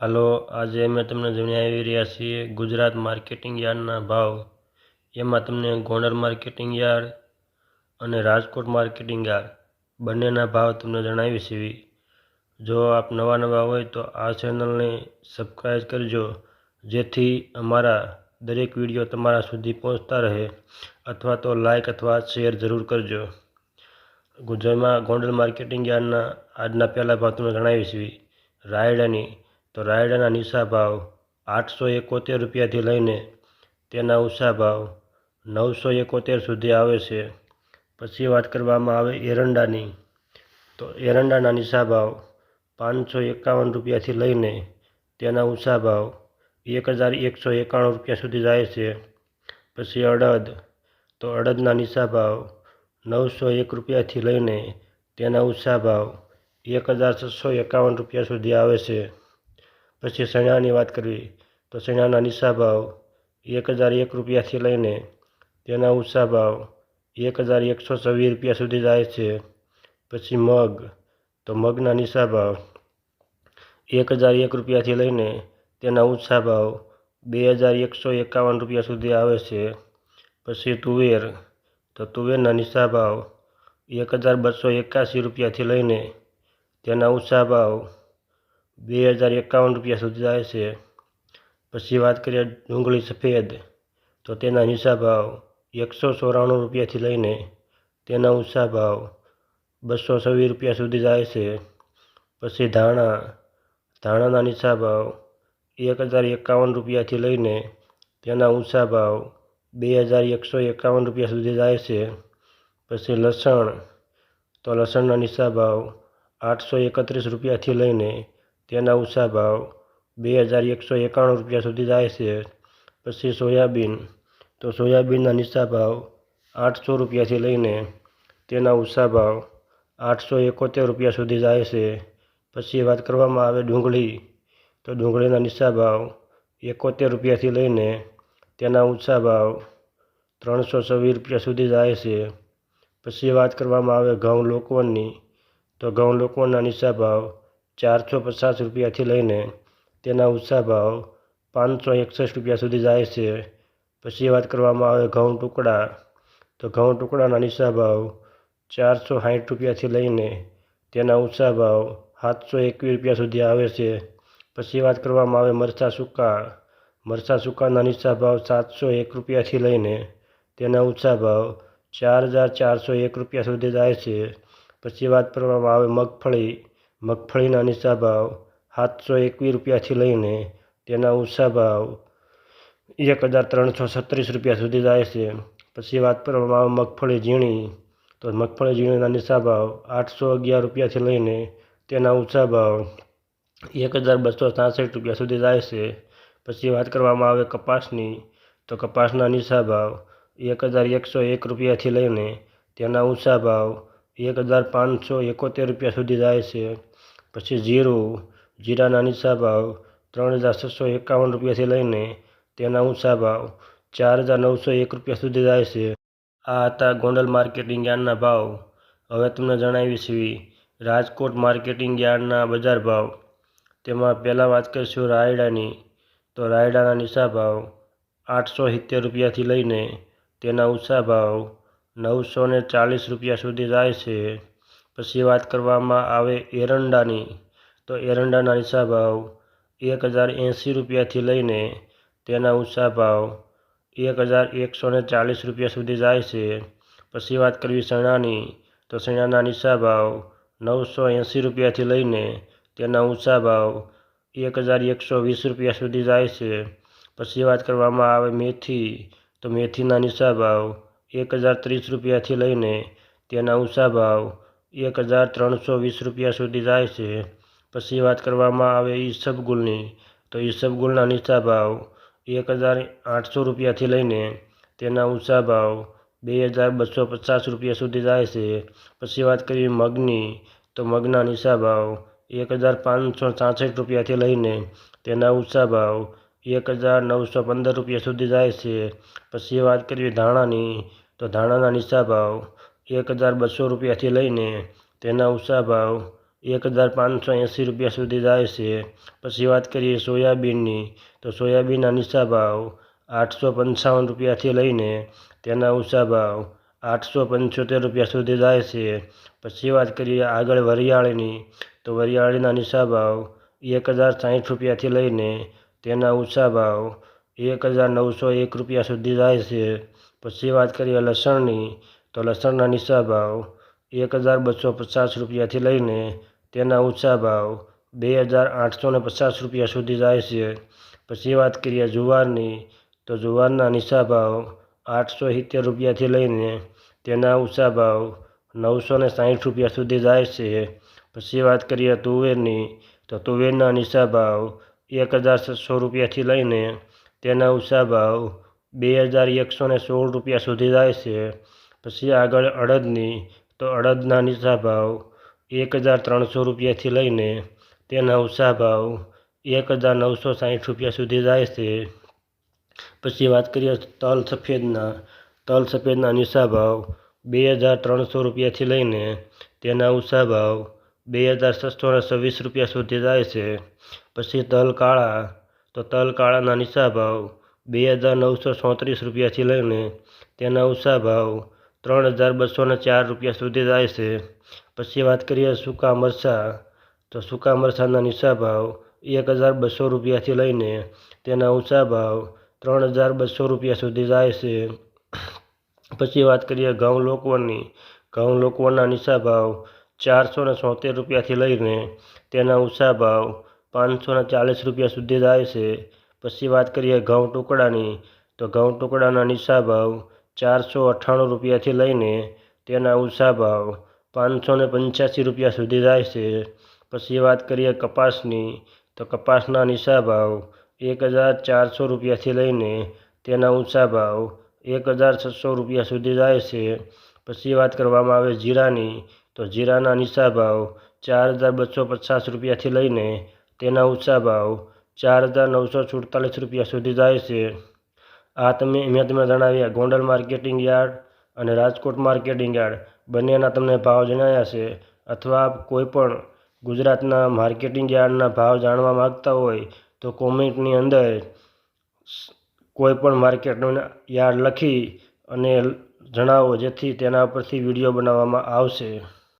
હાલો, આજે અમે તમને જણાવી રહ્યા છીએ ગુજરાત માર્કેટિંગ યાર્ડના ભાવ. એમાં તમને ગોંડલ માર્કેટિંગ યાર્ડ અને રાજકોટ માર્કેટિંગ યાર્ડ બંનેના ભાવ તમને જણાવી છીએ. જો આપ નવા નવા હોય તો આ ચેનલને સબસ્ક્રાઈબ કરજો, જેથી અમારા દરેક વીડિયો તમારા સુધી પહોંચતા રહે અથવા તો લાઇક અથવા શેર જરૂર કરજો. જેમાં ગોંડલ માર્કેટિંગ યાર્ડના આજના પહેલા ભાવ તમને જણાવી છીએ. રાયડાની તો રાયડાના નીચા ભાવ આઠસો એકોતેર રૂપિયાથી લઈને તેના ઊંચા ભાવ નવસો એકોતેર સુધી આવે છે. પછી વાત કરવામાં આવે એરંડાની. તો એરંડાના નીચા ભાવ પાંચસો એકાવન રૂપિયાથી લઈને તેના ઊંચા ભાવ એક હજાર એકસો એકાણું રૂપિયા સુધી જાય છે. પછી અડદ. તો અડદના નીચા ભાવ નવસો એક રૂપિયાથી લઈને તેના ઊંચા ભાવ એક હજાર છસો એકાવન રૂપિયા સુધી આવે છે. પછી ચણાની વાત કરવી, તો શણાના નીચા ભાવ એક હજાર એક રૂપિયાથી લઈને તેના ઊંચા ભાવ એક હજાર એકસો છવ્વીસ રૂપિયા સુધી જાય છે. પછી મગ, તો મગના નીચા ભાવ એક હજાર એક રૂપિયાથી લઈને તેના ઊંચા ભાવ બે હજાર એકસો એકાવન રૂપિયા સુધી આવે છે. પછી તુવેર, તો તુવેરના નીચા ભાવ એક હજાર બસો એકાસી રૂપિયાથી લઈને તેના ઊંચા ભાવ બે હજાર એકાવન રૂપિયા સુધી જાય છે. પછી વાત કરીએ ડુંગળી સફેદ, તો તેના નીચા ભાવ એકસો ચોરાણું રૂપિયાથી લઈને તેના ઊંચા ભાવ બસો છવ્વીસ રૂપિયા સુધી જાય છે. પછી ધાણા, ધાણાના નીચા ભાવ એક હજાર એકાવન રૂપિયાથી લઈને તેના ઊંચા ભાવ બે હજાર એકસો એકાવન રૂપિયા સુધી જાય છે. પછી લસણ, તો લસણના નીચા ભાવ આઠસો એકત્રીસ રૂપિયાથી લઈને તેના ઊંચા ભાવ બે હજાર એકસો એકાણું રૂપિયા સુધી જાય છે. પછી સોયાબીન, તો સોયાબીનના નીચા ભાવ આઠસો રૂપિયાથી લઈને તેના ઊંચા ભાવ આઠસો એકોતેર રૂપિયા સુધી જાય છે. પછી વાત કરવામાં આવે ડુંગળી, તો ડુંગળીના નીચા ભાવ એકોતેર રૂપિયાથી લઈને તેના ઊંચા ભાવ ત્રણસો છવ્વીસ રૂપિયા સુધી જાય છે. પછી વાત કરવામાં આવે ઘઉં લોકવનની, તો ઘઉં લોકવનના નીચા ભાવ ચારસો પચાસ રૂપિયાથી લઈને તેના ઊંચા ભાવ પાંચસો એકસઠ રૂપિયા સુધી જાય છે. પછી વાત કરવામાં આવે ઘઉં ટુકડા, તો ઘઉં ટુકડાના નીચા ભાવ ચારસો સાઠ રૂપિયાથી લઈને તેના ઊંચા ભાવ સાતસો એકવીસ રૂપિયા સુધી આવે છે. પછી વાત કરવામાં આવે મરચાં સૂકા, મરચાં સૂકાના નીચા ભાવ સાતસો એક રૂપિયાથી લઈને તેના ઊંચા ભાવ ચાર હજાર ચારસો એક રૂપિયા સુધી જાય છે. પછી વાત કરવામાં આવે મગફળી મગફળીના નીચા ભાવ સાતસો એકવીસ રૂપિયાથી લઈને તેના ઊંચા ભાવ એક હજાર ત્રણસો છત્રીસ રૂપિયા સુધી જાય છે. પછી વાત કરવામાં આવે મગફળી ઝીણી, તો મગફળી ઝીણીના નીચા ભાવ આઠસો અગિયાર રૂપિયાથી લઈને તેના ઊંચા ભાવ એક હજાર બસો સાસઠ રૂપિયા સુધી જાય છે. પછી વાત કરવામાં આવે કપાસની, તો કપાસના નીચા ભાવ એક હજાર એકસો એક રૂપિયાથી લઈને તેના ઊંચા ભાવ એક હજાર પાંચસો એકોતેર રૂપિયા સુધી જાય છે. પછી જીરું જીરાના નીચા ભાવ ત્રણ હજાર છસો એકાવન રૂપિયાથી લઈને તેના ઊંચા ભાવ ચાર હજાર નવસો એક રૂપિયા સુધી જાય છે. આ હતા ગોંડલ માર્કેટિંગ યાર્ડના ભાવ. હવે તમને જણાવી છીએ રાજકોટ માર્કેટિંગ યાર્ડના બજાર ભાવ. તેમાં પહેલાં વાત કરીશું રાયડાની. તો રાયડાના નીચા ભાવ આઠસો સિત્તેર રૂપિયાથી લઈને તેના ઊંચા ભાવ નવસો ને ચાલીસ રૂપિયા સુધી જાય છે. પછી વાત કરવામાં આવે એરંડાની. તો એરંડાના ઊંચા ભાવ એક હજાર એંસી રૂપિયાથી લઈને તેના ઊંચા ભાવ એક હજાર એકસો ને ચાલીસ રૂપિયા સુધી જાય છે. પછી વાત કરવી ચણાની તો ચણાના નીચા ભાવ નવસો એંસી રૂપિયાથી લઈને તેના ઊંચા ભાવ એક હજાર એકસો વીસ રૂપિયા સુધી જાય છે. પછી વાત કરવામાં આવે મેથી. તો મેથીના નીચા ભાવ એક હજાર ત્રીસ રૂપિયાથી લઈને તેના ઊંચા ભાવ એક હજાર ત્રણસો વીસ રૂપિયા સુધી જાય છે. પછી વાત કરવામાં આવે ઈસબગુલની તો ઈસબગુલના નીચા ભાવ એક હજાર આઠસો રૂપિયાથી લઈને તેના ઊંચા ભાવ બે હજાર બસો પચાસ રૂપિયા સુધી જાય છે. પછી વાત કરીએ મગની, તો મગના નીચા ભાવ એક હજાર પાંચસો છાસઠ રૂપિયાથી લઈને તેના ઊંચા ભાવ એક હજાર નવસો પંદર રૂપિયા સુધી જાય છે. પછી વાત કરીએ ધાણાની, તો ધાણાના નીચા ભાવ એક હજાર બસો રૂપિયાથી લઈને તેના ઊંચા ભાવ એક હજાર પાંચસો એંસી રૂપિયા સુધી જાય છે. પછી વાત કરીએ સોયાબીનની, તો સોયાબીનના નીચા ભાવ આઠસો પંચાવન રૂપિયાથી લઈને તેના ઊંચા ભાવ આઠસો પંચોતેર રૂપિયા સુધી જાય છે. પછી વાત કરીએ આગળ વરિયાળીની, તો વરિયાળીના નીચા ભાવ એક હજાર સાઠ રૂપિયાથી લઈને તેના ઊંચા ભાવ એક હજાર નવસો એક રૂપિયા સુધી જાય છે. પછી વાત કરીએ લસણની તો લસણના નીચા ભાવ એક હજાર બસો પચાસ રૂપિયાથી લઈને તેના ઊંચા ભાવ બે હજાર આઠસો ને પચાસ રૂપિયા સુધી જાય છે. પછી વાત કરીએ જુવારની, તો જુવારના નીચા ભાવ આઠસો સિત્તેર રૂપિયાથી લઈને તેના ઊંચા ભાવ નવસો ને સાઠ રૂપિયા સુધી જાય છે. પછી વાત કરીએ તુવેરની, તો તુવેરના નીચા ભાવ એક હજાર છસો રૂપિયાથી લઈને તેના ઊંચા ભાવ બે હજાર એકસો ને સોળ રૂપિયા સુધી જાય છે. પછી આગળ અડદની, તો અડદના નીચા ભાવ, એક હજાર ત્રણસો રૂપિયાથી લઈને તેના ઊંચા ભાવ, એક હજાર નવસો સાઠ રૂપિયા સુધી જાય છે. પછી વાત કરીએ તલ સફેદના તલ સફેદના નીચા ભાવ, બે હજાર ત્રણસો રૂપિયાથી લઈને તેના ઊંચા ભાવ, બે હજાર છસો છવ્વીસ રૂપિયા સુધી જાય છે. પછી તલ કાળા, તો તલ કાળાના નીચા ભાવ, બે હજાર નવસો ચોત્રીસ રૂપિયાથી લઈને તેના ઊંચા ભાવ ત્રણ હજાર બસોને ચાર રૂપિયા સુધી જાય છે. પછી વાત કરીએ સૂકા મરચાં, તો સૂકા મરચાંના નીચા ભાવ એક હજાર બસો રૂપિયાથી લઈને તેના ઊંચા ભાવ ત્રણ હજાર બસો રૂપિયા સુધી જાય છે. પછી વાત કરીએ ઘઉં લોકવનની ઘઉં લોકવનના નીચા ભાવ ચારસો ને સોતેર રૂપિયાથી લઈને તેના ઊંચા ભાવ પાંચસો ચાલીસ રૂપિયા સુધી જાય છે. પછી વાત કરીએ ઘઉં ટુકડાની, તો ઘઉં ટુકડાના નીચા ભાવ ચારસો અઠ્ઠાણું રૂપિયાથી લઈને તેના ઊંચા ભાવ પાંચસો ને પંચ્યાસી રૂપિયા સુધી જાય છે. પછી વાત કરીએ કપાસની, તો કપાસના નીચા ભાવ એક હજાર ચારસો રૂપિયાથી લઈને તેના ઊંચા ભાવ એક હજાર છસો રૂપિયા સુધી જાય છે. પછી વાત કરવામાં આવે જીરાની, તો જીરાના નીચા ભાવ ચાર હજાર બસો પચાસ રૂપિયાથી લઈને તેના ઊંચા ભાવ ચાર હજાર નવસો સુડતાલીસ રૂપિયા સુધી જાય છે. આ તમે મેં તમને જણાવ્યા, ગોંડલ માર્કેટિંગ યાર્ડ અને રાજકોટ માર્કેટિંગ યાર્ડ. બંનેના તમને ભાવ જણાવ્યા છે. અથવા કોઈ પણ ગુજરાતના માર્કેટિંગ યાર્ડના ભાવ જાણવા માગતા હોય તો કોમેન્ટની અંદર કોઈ પણ માર્કેટનું યાર્ડ લખી અને જણાવો, જેથી તેના પરથી વીડિયો બનાવવામાં આવશે.